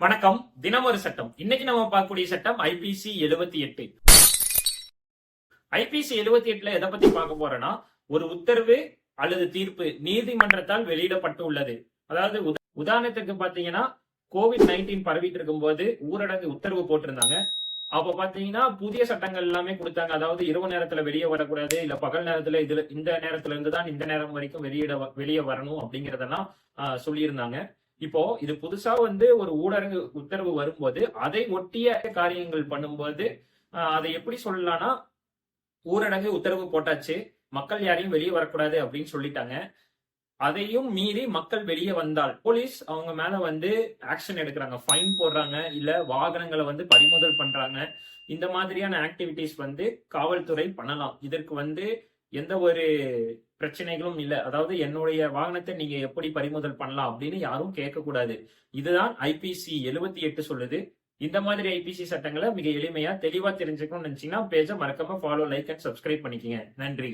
வணக்கம். தினம் ஒரு சட்டம். இன்னைக்கு நம்ம பார்க்கக்கூடிய சட்டம் ஐபிசி எழுபத்தி எட்டு. ஐபிசி எழுபத்தி எட்டுல எதை பத்தி பார்க்க போறோம்னா ஒரு உத்தரவு அல்லது தீர்ப்பு நீதிமன்றத்தால் வெளியிடப்பட்டு உள்ளது அதாவது உதாரணத்துக்கு பாத்தீங்கன்னா கோவிட் நைன்டீன் பரவிட்டு இருக்கும்போது ஊரடங்கு உத்தரவு போட்டிருந்தாங்க. அப்ப பாத்தீங்கன்னா புதிய சட்டங்கள் எல்லாமே கொடுத்தாங்க. அதாவது இரவு நேரத்துல வெளியே வரக்கூடாது இல்ல பகல் நேரத்துல இதுல இந்த நேரத்துல இருந்து தான் இந்த நேரம் வரைக்கும் வெளியிட வெளியே வரணும் அப்படிங்கறதெல்லாம் ஆஹ், சொல்லியிருந்தாங்க. இப்போ இது புதுசா வந்து ஒரு ஊடரங்கு உத்தரவு வரும்போது அதை ஒட்டிய காரியங்கள் பண்ணும்போது அதை எப்படி சொல்லலாம்னா ஊரடங்கு உத்தரவு போட்டாச்சு மக்கள் யாரையும் வெளியே வரக்கூடாது அப்படின்னு சொல்லிட்டாங்க. அதையும் மீறி மக்கள் வெளியே வந்தால் போலீஸ் அவங்க மேல வந்து ஆக்ஷன் எடுக்கிறாங்க. ஃபைன் போடுறாங்க இல்ல வாகனங்களை வந்து பறிமுதல் பண்றாங்க. இந்த மாதிரியான ஆக்டிவிட்டிஸ் வந்து காவல்துறை பண்ணலாம். இதற்கு வந்து எந்த ஒரு பிரச்சனைகளும் இல்லை. அதாவது என்னுடைய வாகனத்தை நீங்க எப்படி பறிமுதல் பண்ணலாம் அப்படின்னு யாரும் கேட்கக்கூடாது. இதுதான் ஐபிசி எழுபத்தி எட்டு சொல்லுது. இந்த மாதிரி ஐபிசி சட்டங்களை மிக எளிமையா தெளிவா தெரிஞ்சுக்கணும்னு நினைச்சீங்கன்னா பேஜை மறக்காம ஃபாலோ லைக் அண்ட் சப்ஸ்கிரைப் பண்ணிக்கங்க. நன்றி.